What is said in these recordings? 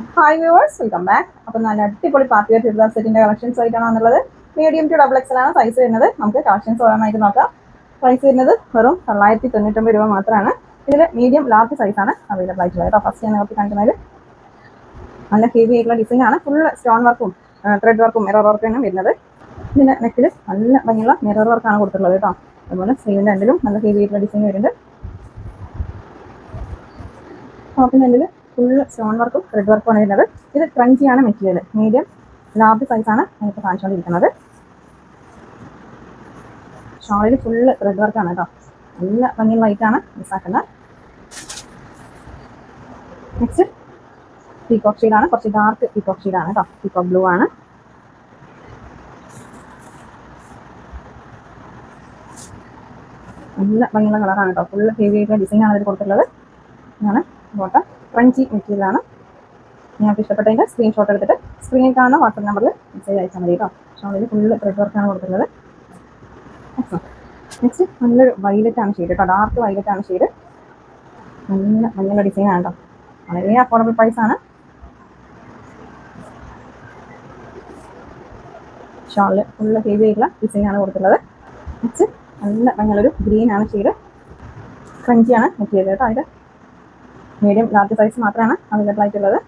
Hi viewers welcome back അപ്പം നല്ല അടിപൊളി പാർട്ടി വെയർ ചുരിദാർ സെറ്റിന്റെ കളക്ഷൻസ് ആയിട്ടാണ് വന്നുള്ളത് മീഡിയം ടു ഡബിൾ എക്സൽ ആണ് സൈസ് വരുന്നത്. നമുക്ക് കളക്ഷൻസ് ഓരോന്നായിട്ട് നോക്കാം. പ്രൈസ് വരുന്നത് വെറും തൊള്ളായിരത്തി തൊണ്ണൂറ്റൊമ്പത് രൂപ മാത്രമാണ്. ഇതിൽ മീഡിയം ലാർജ് സൈസാണ് അവൈലബിൾ ആയിട്ടുള്ളത് കേട്ടോ. ഫസ്റ്റ് ഞാൻ നോക്കി കാണിക്കുന്നത്. നല്ല ഹെവി ആയിട്ടുള്ള ഡിസൈൻ ആണ്. ഫുൾ സ്റ്റോൺ വർക്കും ത്രെഡ് വർക്കും മിറർ വർക്കും വരുന്നത്. ഇതിന്റെ നെക്കിൽ നല്ല ഭംഗിയുള്ള മിറർ വർക്കാണ് കൊടുത്തിട്ടുള്ളത് കേട്ടോ. അതുപോലെ സ്ലീവിന്റെ രണ്ടിലും നല്ല ഹെവി ആയിട്ടുള്ള ഡിസൈൻ വരുന്നുണ്ട്. എൻഡിൽ ഫുള്ള് സ്റ്റോൺ വർക്കും ത്രെഡ് വർക്കും ആണ് വരുന്നത്. ഇത് ക്രഞ്ചിയാണ് മെറ്റീരിയൽ മീഡിയം ലാർജ് സൈസാണ് നമുക്ക് കാണിച്ചുകൊണ്ടിരിക്കുന്നത് ഷോളിൽ ഫുള്ള് ത്രെഡ് വർക്കാണ് കേട്ടോ നല്ല ഭംഗിയുള്ള ലൈറ്റാണ് മിസ്സാക്കുന്നത് നെക്സ്റ്റ് പീകോക്ക് ഷെയ്ഡാണ് കുറച്ച് ഡാർക്ക് പീകോക്ക് ഷെയ്ഡാണ് കേട്ടോ പീകോക്ക് ബ്ലൂ ആണ്. നല്ല ഭംഗിയുള്ള കളറാണ് കേട്ടോ ഫുള്ള് ഹെവി ആയിട്ടുള്ള ഡിസൈൻ ആണ് ഇതിൽ കൊടുത്തിട്ടുള്ളത്. ഇതാണ് ബോട്ടം ക്രഞ്ചി മെറ്റീരിയലാണ്. ഞങ്ങൾക്ക് ഇഷ്ടപ്പെട്ടതിന്റെ സ്ക്രീൻഷോട്ട് എടുത്തിട്ട് സ്ക്രീനിൽ കാണുന്ന വാട്സപ്പ് നമ്പറിൽ മെസ്സേജ് അയച്ചാൽ മതി കേട്ടോ. ഷോളിൽ ഫുള്ള് ത്രെഡ് വർക്കാണ് കൊടുക്കുന്നത്. നെക്സ്റ്റ് നല്ലൊരു വൈലറ്റ് ആണ് ഷെയ്ഡ് കേട്ടോ. ഡാർക്ക് വൈലറ്റ് ആണ് ഷെയ്ഡ് നല്ല ഡിസൈൻ ആണ് കേട്ടോ. വളരെ അഫോർഡബിൾ പ്രൈസ് ആണ്. ഷോളിൽ ഫുള്ള് ഹെവി ആയിട്ടുള്ള ഡിസൈൻ ആണ് കൊടുത്തിട്ടുള്ളത് നെക്സ്റ്റ് നല്ല ഗ്രീൻ ആണ് ഷെയ്ഡ് ക്രഞ്ചിയാണ് മെറ്റീരിയൽ കേട്ടോ. അതിന്റെ മീഡിയം ലാർജ് സൈസ് മാത്രമാണ് അവൈലബിൾ ആയിട്ടുള്ളത്.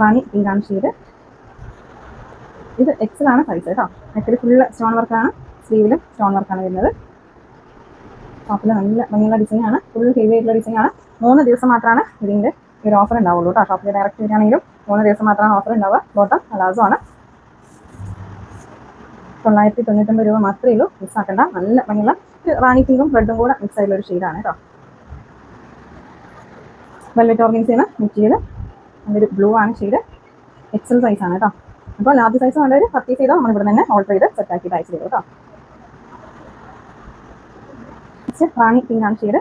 പണി പിങ്കാണ് ഷീഡ് ഇത് എക്സലാണ് സൈസ് കേട്ടോ. എക്സിൽ ഫുള്ള് സ്റ്റോൺ വർക്കാണ് സ്ലീവിലും സ്റ്റോൺ വർക്കാണ് വരുന്നത്. ടോപ്പിൽ നല്ല ഭംഗിയുള്ള ഡിസൈൻ ആണ്. ഫുൾ ഹെവി ആയിട്ടുള്ള ഡിസൈൻ ആണ്. മൂന്ന് ദിവസം മാത്രമാണ് ഇതിന്റെ ഒരു ഓഫർ ഉണ്ടാവുള്ളൂ കേട്ടോ. ഷോപ്പിൽ ഡയറക്റ്റ് വരികയാണെങ്കിലും മൂന്ന് ദിവസം മാത്രമാണ് ഓഫർ ഉണ്ടാവുക. ബോട്ടം അലാസോ ആണ്. തൊള്ളായിരത്തി തൊണ്ണൂറ്റൊമ്പത് രൂപ മാത്രമേ ഉള്ളൂ. മിസ്സാക്കണ്ട നല്ല ഭംഗിയുള്ള റാണി പിങ്കും റെഡും കൂടെ മിക്സ് ആയിട്ടുള്ള ഒരു ഷെയ്ഡാണ് കേട്ടോ വെൽവെറ്റ് ഓർഗൻസിയാണ് മെറ്റീരിയൽ നല്ലൊരു ബ്ലൂ ആണ് ഷെയ്ഡ്. എക്സൽ സൈസ് ആണ് കേട്ടോ അപ്പോൾ ലാർജ് സൈസ് വേണ്ടവർ പർച്ചേസ് ചെയ്താൽ നമ്മൾ ഇവിടെ തന്നെ ഓർഡർ ചെയ്ത് സെറ്റ് ആക്കി അയച്ചു തരും കേട്ടോ റാണി പിങ്ക് ആണ് ഷെയ്ഡ്.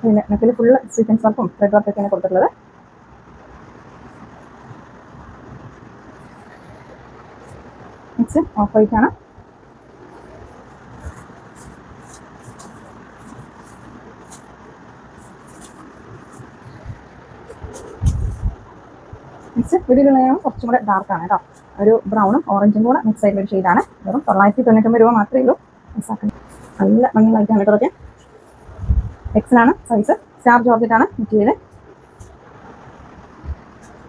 പിന്നെ നെക്കിൽ ഫുൾ സീക്വൻസ് വർക്കും റെഡ് വർക്കൊക്കെയാണ് കൊടുത്തിട്ടുള്ളത്. ഓഫ് വൈറ്റ് ആണ്. നെക്സ്റ്റ് ഇതിലുള്ള കുറച്ചും കൂടെ ഡാർക്ക് ആണ് കേട്ടോ ഒരു ബ്രൗണും ഓറഞ്ചും കൂടെ മിക്സ് ആയിട്ടുള്ള ഒരു ഷെയ്ഡാണ് വെറും തൊള്ളായിരത്തി തൊണ്ണൂറ്റൊമ്പത് രൂപ മാത്രമേ ഉള്ളൂ. മിസ്സാക്കുന്നത് നല്ല ഭംഗി ലൈറ്റാണ് കേട്ടോ അതൊക്കെ. എക്സലാണ് സൈസ് സ്റ്റാർ ജോർജറ്റ് ആണ് മെറ്റീരിയൽ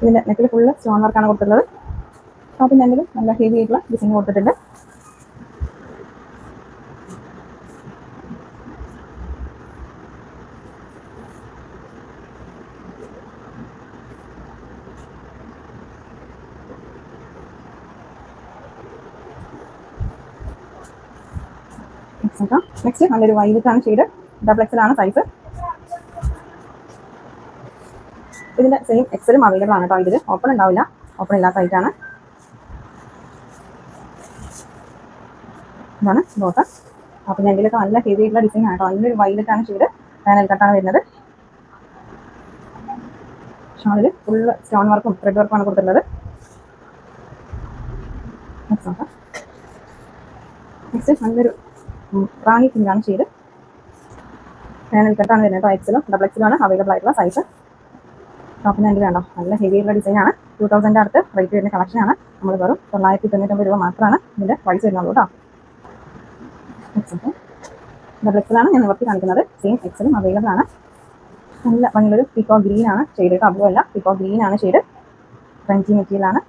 ഇതിന്റെ നെക്കിൽ ഫുള്ള് സ്റ്റോൺ വർക്കാണ് കൊടുത്തിട്ടുള്ളത്. ടോപ്പിന്റെ എന്തെങ്കിലും നല്ല ഹെവി ആയിട്ടുള്ള ഡിസൈൻ കൊടുത്തിട്ടുണ്ട്. നെക്സ്റ്റ് നല്ലൊരു വൈലറ്റാണ് ഷെയ്ഡ്. ഡബിൾ എക്സൽ ആണ് സൈസ് ഇതിന്റെ സെയിം എക്സലും അവൈലബിൾ ആണ് കേട്ടോ ഇതിൽ ഓപ്പൺ ഉണ്ടാവില്ല. ഓപ്പൺ ഇല്ലാത്ത ആയിട്ടാണ് ഇതാണ് ബോട്ടം അപ്പം ഇതിലൊക്കെ നല്ല ഹെവി ആയിട്ടുള്ള ഡിസൈൻ ആണ് കേട്ടോ. നല്ലൊരു വൈലറ്റ് ആണ് ഷെയ്ഡ് പാനൽ കട്ടാണ് വരുന്നത്. ഷോളിൽ ഫുൾ സ്റ്റോൺ വർക്കും ത്രെഡ് വർക്കുമാണ് കൊടുത്തിട്ടുള്ളത്. നെക്സ്റ്റ് നല്ലൊരു റാണി പിങ്കാണ് ഷെയ്ഡ് പാനൽ കട്ടാണ് വരുന്നത് എക്സലും ഡബിൾ എക്സിലും ആണ് അവൈലബിൾ ആയിട്ടുള്ള സൈസ് ടോപ്പിന് വേണ്ടി വേണ്ടോ നല്ല ഹെവി ആയിട്ടുള്ള ഡിസൈൻ ആണ്. ടൂ തൗസൻഡ് അടുത്ത് റേറ്റ് വരുന്ന കളക്ഷനാണ് നമ്മൾ വെറും തൊള്ളായിരത്തി തൊണ്ണൂറ്റൊമ്പത് രൂപ മാത്രമാണ് ഇതിന്റെ പ്രൈസ് വരുന്നുള്ളൂ കേട്ടോ ഡബിൾ എക്സലാണ് ഞാൻ നിവർത്തി കാണിക്കുന്നത്. സെയിം എക്സിലും അവൈലബിൾ ആണ്. നല്ല ഭംഗിയൊരു പിക്കോ ഗ്രീൻ ആണ് ഷെയ്ഡ് കേട്ടോ അല്ല പിക്കോ ഗ്രീൻ ആണ് ഷെയ്ഡ് ഫ്രഞ്ചി മെറ്റീരിയൽ ആണ്.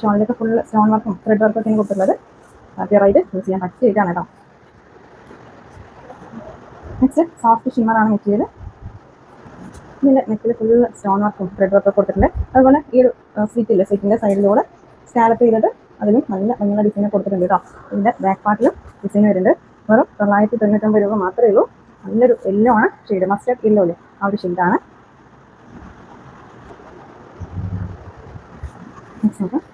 ഷോളിലൊക്കെ ഫുൾ സ്റ്റോൺ വർക്കും ത്രെഡ് വർക്കൊക്കെയാണ് കൊടുത്തിട്ടുള്ളത്. ക്ലിയറായിട്ട് യൂസ് ചെയ്യാൻ പറ്റിയ ഇതാണ് കേട്ടോ നെക്സ്റ്റ് സോഫ്റ്റ് ഷിമ്മറാണ് മെറ്റീരിയൽ ഇതിന്റെ നെക്കിൽ ഫുൾ സ്റ്റോൺ വർക്കും ത്രെഡ് വർക്കും കൊടുത്തിട്ടുണ്ട്. അതുപോലെ ഈ ഒരു സീറ്റില്ലേ സീറ്റിന്റെ സൈഡിലൂടെ സ്കാലപ്പ് ചെയ്തിട്ട് അതിലും നല്ല ഭംഗിയുള്ള ഡിസൈൻ കൊടുത്തിട്ടുണ്ട് കേട്ടോ ഇതിന്റെ ബാക്ക് പാർട്ടിലും ഡിസൈൻ വരുന്നുണ്ട്. വെറും തൊള്ളായിരത്തി തൊണ്ണൂറ്റൊമ്പത് രൂപ മാത്രമേ ഉള്ളൂ. നല്ലൊരു യെല്ലോ ആണ്. ഷെയ്ഡ് മസ്റ്റർഡ് യെല്ലോ അല്ലേ ആ ഒരു ഷെയ്ഡാണ് നെക്സ്റ്റ് ഭംഗിയുള്ള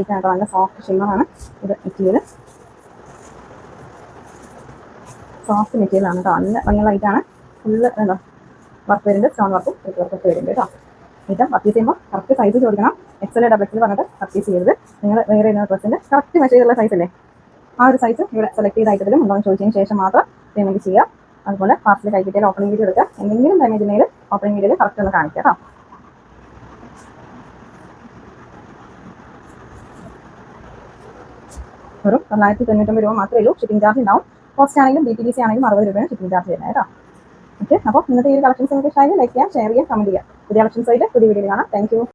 ഐറ്റം കേട്ടോ നല്ല സോഫ്റ്റ് ഷിമ്മറാണ് ഇത് മെറ്റീരിയൽ സോഫ്റ്റ് മെറ്റീരിയൽ ആണ് കേട്ടോ നല്ല ഐറ്റാണ് ഫുള്ള് എന്താ വർക്ക് വരുന്നുണ്ട്. സ്റ്റോൺ വർക്കും ത്രെഡ് വർക്കൊക്കെ വരുന്നുണ്ട് കേട്ടോ ഏറ്റവും പർച്ചേസ് ചെയ്യുമ്പോൾ കറക്റ്റ് സൈസ് ചോദിക്കണം എക്സൽ ഡബിൾ എക്സൽ പറഞ്ഞിട്ട് പർച്ചേസ് ചെയ്യരുത്. നിങ്ങൾ വേറെ ഡ്രസ്സിന്റെ കറക്റ്റ് മെഷർ ചെയ്തുള്ള സൈസ് അല്ലേ? ആ ഒരു സൈസ് ഇവിടെ സെലക്ട് ചെയ്ത ഐറ്റത്തിലും ഉണ്ടോ എന്ന് ചോദിച്ചതിന് ശേഷം മാത്രം പേയ്മെന്റ് ചെയ്യുക. അതുപോലെ പാർസൽ കൈ കിട്ടിയാൽ ഓപ്പണിംഗ് വീഡിയോ എടുക്കുക. എന്തെങ്കിലും ഡാമേജ് ഉണ്ടെങ്കിൽ ഓപ്പണിംഗ് വീഡിയോയിൽ കറക്റ്റ് ഒന്ന് കാണിക്കുക കേട്ടോ വെറും തൊള്ളായിരത്തി തൊണ്ണൂറ്റൊമ്പത് രൂപ മാത്രമേ ഉള്ളൂ. ഷിപ്പിംഗ് ചാർജ് ഉണ്ടാവും. പോസ്റ്റ് ആണെങ്കിലും ബി ടി ഡി സി ആണെങ്കിലും അറുപത് രൂപയാണ് ഷിപ്പിംഗ് ചാർജ് വരുന്നത് കേട്ടോ. ഓക്കെ അപ്പോൾ ഇന്നത്തെ ഈ ഒരു കളക്ഷൻസ് നിങ്ങൾക്ക് ഇഷ്ടമായി ലൈക്ക് ചെയ്യാം ഷെയർ ചെയ്യാം കമന്റ് ചെയ്യാം. പുതിയ കളക്ഷൻസ് ആയിട്ട് പുതിയ വീഡിയോ കാണാം. താങ്ക്